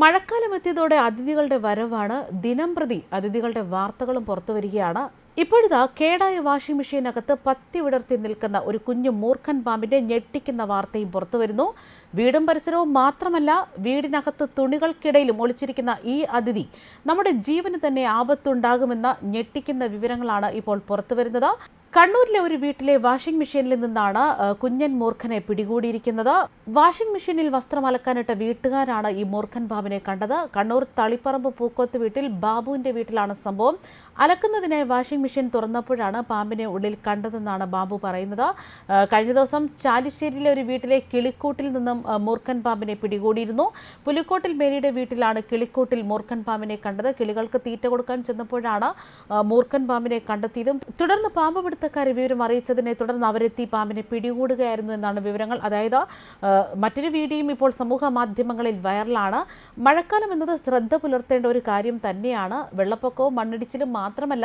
മഴക്കാലം എത്തിയതോടെ അതിഥികളുടെ വരവാണ് ദിനം പ്രതി അതിഥികളുടെ വാർത്തകളും പുറത്തു വരികയാണ്. ഇപ്പോഴിതാ കേടായ വാഷിംഗ് മെഷീനകത്ത് പത്തി വിടർത്തി നിൽക്കുന്ന ഒരു കുഞ്ഞു മൂർഖൻ പാമ്പിന്റെ ഞെട്ടിക്കുന്ന വാർത്തയും പുറത്തു വരുന്നു. വീടും പരിസരവും മാത്രമല്ല വീടിനകത്ത് തുണികൾക്കിടയിലും ഒളിച്ചിരിക്കുന്ന ഈ അതിഥി നമ്മുടെ ജീവന് തന്നെ ആപത്തുണ്ടാകുമെന്ന ഞെട്ടിക്കുന്ന വിവരങ്ങളാണ് ഇപ്പോൾ പുറത്തു വരുന്നത്. കണ്ണൂരിലെ ഒരു വീട്ടിലെ വാഷിംഗ് മെഷീനിൽ നിന്നാണ് കുഞ്ഞൻ മൂർഖനെ പിടികൂടിയിരിക്കുന്നത്. വാഷിംഗ് മെഷീനിൽ വസ്ത്രം അലക്കാനിട്ട വീട്ടുകാരാണ് ഈ മൂർഖൻ ബാബുവിനെ കണ്ടത്. കണ്ണൂർ തളിപ്പറമ്പ് പൂക്കോത്ത് വീട്ടിൽ ബാബുവിന്റെ വീട്ടിലാണ് സംഭവം. അലക്കുന്നതിനായി വാഷിംഗ് മെഷീൻ തുറന്നപ്പോഴാണ് പാമ്പിനെ ഉള്ളിൽ കണ്ടതെന്നാണ് ബാബു പറയുന്നത്. കഴിഞ്ഞ ദിവസം ചാലിശ്ശേരിയിലെ ഒരു വീട്ടിലെ കിളിക്കൂട്ടിൽ നിന്നും മൂർഖൻ പാമ്പിനെ പിടികൂടിയിരുന്നു. പുലിക്കോട്ടിൽ മേരിയുടെ വീട്ടിലാണ് കിളിക്കൂട്ടിൽ മൂർഖൻ പാമ്പിനെ കണ്ടത്. കിളികൾക്ക് തീറ്റ കൊടുക്കാൻ ചെന്നപ്പോഴാണ് മൂർഖൻ പാമ്പിനെ കണ്ടെത്തിയതും. തുടർന്ന് പാമ്പ് പിടുത്തക്കാരെ വിവരം അറിയിച്ചതിനെ തുടർന്ന് അവരെത്തി പാമ്പിനെ പിടികൂടുകയായിരുന്നു എന്നാണ് വിവരങ്ങൾ. അതായത് മറ്റൊരു വീഡിയോയും ഇപ്പോൾ സമൂഹ മാധ്യമങ്ങളിൽ വൈറലാണ്. മഴക്കാലം എന്നത് ശ്രദ്ധ പുലർത്തേണ്ട ഒരു കാര്യം തന്നെയാണ്. വെള്ളപ്പൊക്കവും മണ്ണിടിച്ചിലും മാത്രമല്ല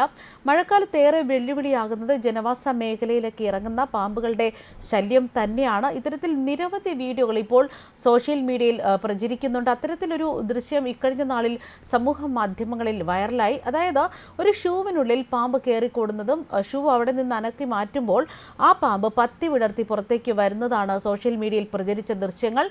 മഴക്കാലത്ത് ഏറെ വെല്ലുവിളിയാകുന്നത് ജനവാസ മേഖലയിലേക്ക് ഇറങ്ങുന്ന പാമ്പുകളുടെ ശല്യം തന്നെയാണ്. ഇത്തരത്തിൽ നിരവധി വീഡിയോകൾ ഇപ്പോൾ സോഷ്യൽ മീഡിയയിൽ പ്രചരിക്കുന്നുണ്ട്. അത്തരത്തിലൊരു ദൃശ്യം ഇക്കഴിഞ്ഞ നാളിൽ സമൂഹ മാധ്യമങ്ങളിൽ വൈറലായി. അതായത് ഒരു ഷൂവിനുള്ളിൽ പാമ്പ് കയറിക്കൂടുന്നതും ഷൂ അവിടെ നിന്ന് അനക്കി മാറ്റുമ്പോൾ ആ പാമ്പ് പത്തി വിടർത്തി പുറത്തേക്ക് വരുന്നതാണ് സോഷ്യൽ മീഡിയയിൽ പ്രചരിച്ച ദൃശ്യങ്ങൾ.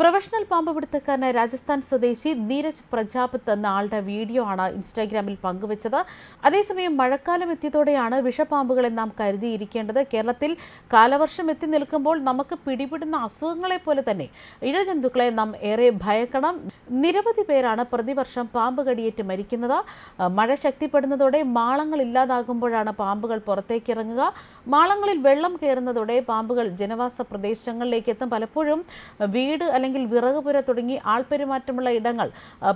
പ്രൊഫഷണൽ പാമ്പ് പിടുത്തക്കാരനായ രാജസ്ഥാൻ സ്വദേശി നീരജ് പ്രജാപത്ത് എന്ന ആളുടെ വീഡിയോ ആണ് ഇൻസ്റ്റാഗ്രാമിൽ പങ്കുവച്ചത്. അതേസമയം മഴക്കാലം എത്തിയതോടെയാണ് വിഷപാമ്പുകളെ നാം കരുതിയിരിക്കേണ്ടത്. കേരളത്തിൽ കാലവർഷം എത്തി നിൽക്കുമ്പോൾ നമുക്ക് പിടിപെടുന്ന അസുഖങ്ങളെ പോലെ തന്നെ ഇഴജന്തുക്കളെ നാം ഏറെ ഭയക്കണം. നിരവധി പേരാണ് പ്രതിവർഷം പാമ്പ് കടിയേറ്റ് മരിക്കുന്നത്. മഴ ശക്തിപ്പെടുന്നതോടെ മാളങ്ങൾ ഇല്ലാതാകുമ്പോഴാണ് പാമ്പുകൾ പുറത്തേക്ക് ഇറങ്ങുക. മാളങ്ങളിൽ വെള്ളം കയറുന്നതോടെ പാമ്പുകൾ ജനവാസ പ്രദേശങ്ങളിലേക്ക് എത്തും പലപ്പോഴും വീട് അല്ലെങ്കിൽ വിറകുപുര തുടങ്ങി ആൾപെരുമാറ്റമുള്ള ഇടങ്ങൾ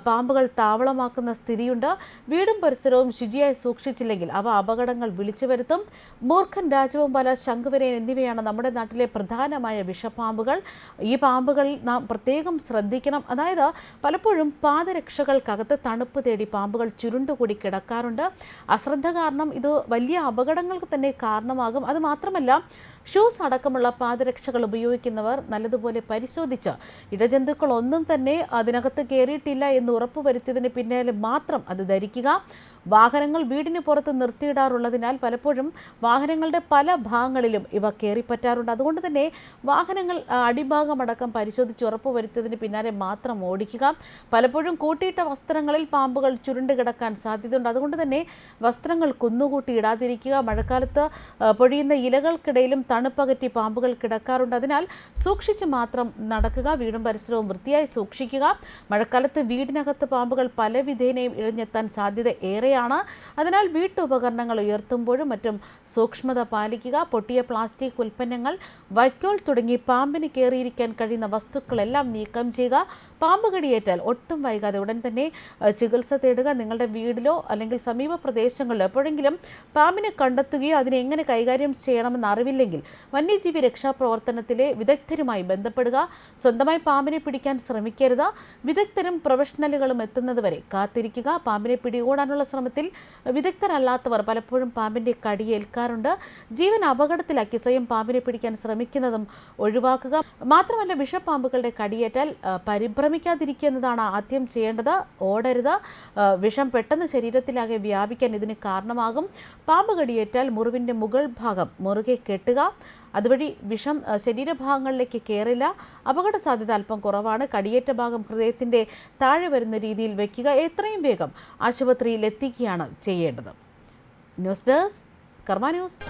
പാമ്പുകൾ താവളമാക്കുന്ന സ്ഥിതിയുണ്ട്. വീടും പരിസരവും ശുചിയായി സൂക്ഷിച്ചില്ലെങ്കിൽ അവ അപകടങ്ങൾ വിളിച്ചു വരുത്തും മൂർഖൻ രാജവമ്പാല ശംഖുവരയൻ എന്നിവയാണ് നമ്മുടെ നാട്ടിലെ പ്രധാനമായ വിഷപ്പാമ്പുകൾ. ഈ പാമ്പുകൾ നാം പ്രത്യേകം ശ്രദ്ധിക്കണം. അതായത് പലപ്പോഴും പാദരക്ഷകൾക്കകത്ത് തണുപ്പ് തേടി പാമ്പുകൾ ചുരുണ്ടുകൂടി കിടക്കാറുണ്ട്. അശ്രദ്ധ കാരണം ഇത് വലിയ അപകടങ്ങൾക്ക് തന്നെ കാരണമാകും. അത് മാത്രമല്ല ഷൂസ് അടക്കമുള്ള പാദരക്ഷകൾ ഉപയോഗിക്കുന്നവർ നല്ലതുപോലെ പരിശോധിച്ച് ഇടജന്തുക്കൾ ഒന്നും തന്നെ അതിനകത്ത് കയറിയിട്ടില്ല എന്ന് ഉറപ്പുവരുത്തിയതിന് പിന്നാലെ മാത്രം അത് ധരിക്കുക. വാഹനങ്ങൾ വീടിന് പുറത്ത് നിർത്തിയിടാറുള്ളതിനാൽ പലപ്പോഴും വാഹനങ്ങളുടെ പല ഭാഗങ്ങളിലും ഇവ കയറിപ്പറ്റാറുണ്ട് അതുകൊണ്ട് തന്നെ വാഹനങ്ങൾ അടിഭാഗമടക്കം പരിശോധിച്ച് ഉറപ്പുവരുത്തിയതിന് പിന്നാലെ മാത്രം ഓടിക്കുക. പലപ്പോഴും കൂട്ടിയിട്ട വസ്ത്രങ്ങളിൽ പാമ്പുകൾ ചുരുണ്ട് കിടക്കാൻ സാധ്യതയുണ്ട്. അതുകൊണ്ട് തന്നെ വസ്ത്രങ്ങൾ കുന്നുകൂട്ടി ഇടാതിരിക്കുക. മഴക്കാലത്ത് പൊഴിയുന്ന ഇലകൾക്കിടയിലും തണുപ്പകറ്റി പാമ്പുകൾ കിടക്കാറുണ്ട്. അതിനാൽ സൂക്ഷിച്ച് മാത്രം നടക്കുക. വീടും പരിസരവും വൃത്തിയായി സൂക്ഷിക്കുക. മഴക്കാലത്ത് വീടിനകത്ത് പാമ്പുകൾ പല വിധേനയും ഇഴഞ്ഞെത്താൻ സാധ്യത ഏറെയാണ്. അതിനാൽ വീട്ടുപകരണങ്ങൾ ഉയർത്തുമ്പോഴും മറ്റും സൂക്ഷ്മത പാലിക്കുക. പൊട്ടിയ പ്ലാസ്റ്റിക് ഉൽപ്പന്നങ്ങൾ വൈക്കോൾ തുടങ്ങി പാമ്പിന് കയറിയിരിക്കാൻ കഴിയുന്ന വസ്തുക്കളെല്ലാം നീക്കം ചെയ്യുക. പാമ്പ് കടിയേറ്റാൽ ഒട്ടും വൈകാതെ ഉടൻ തന്നെ ചികിത്സ തേടുക. നിങ്ങളുടെ വീടിലോ അല്ലെങ്കിൽ സമീപ പ്രദേശങ്ങളിലോ എപ്പോഴെങ്കിലും പാമ്പിനെ കണ്ടെത്തുകയോ അതിനെ എങ്ങനെ കൈകാര്യം ചെയ്യണമെന്ന് അറിവില്ലെങ്കിൽ വന്യജീവി രക്ഷാപ്രവർത്തനത്തിലെ വിദഗ്ധരുമായി ബന്ധപ്പെടുക സ്വന്തമായി പാമ്പിനെ പിടിക്കാൻ ശ്രമിക്കരുത് വിദഗ്ധരും പ്രൊഫഷണലുകളും എത്തുന്നതുവരെ കാത്തിരിക്കുക. പാമ്പിനെ പിടികൂടാനുള്ള ശ്രമത്തിൽ വിദഗ്ധരല്ലാത്തവർ പലപ്പോഴും പാമ്പിന്റെ കടിയേൽക്കാറുണ്ട്. ജീവൻ അപകടത്തിലാക്കി സ്വയം പാമ്പിനെ പിടിക്കാൻ ശ്രമിക്കുന്നതും ഒഴിവാക്കുക. മാത്രമല്ല വിഷപ്പാമ്പുകളുടെ കടിയേറ്റാൽ പരിഭ്രമിക്കാതിരിക്കുക എന്നതാണ് ആദ്യം ചെയ്യേണ്ടത്. ഓടരുത്. വിഷം പെട്ടെന്ന് ശരീരത്തിലാകെ വ്യാപിക്കാൻ ഇതിന് കാരണമാകും. പാമ്പ് കടിയേറ്റാൽ മുറിവിന്റെ മുകൾ ഭാഗം മുറുകെ കെട്ടുക. അതുവഴി വിഷം ശരീരഭാഗങ്ങളിലേക്ക് കയറില്ല അപകട സാധ്യത അല്പം കുറവാണ്. കടിയേറ്റ ഭാഗം ഹൃദയത്തിന്റെ താഴെ വരുന്ന രീതിയിൽ വെക്കുക. എത്രയും വേഗം ആശുപത്രിയിൽ എത്തിക്കുകയാണ് ചെയ്യേണ്ടത്. News desk Karma news.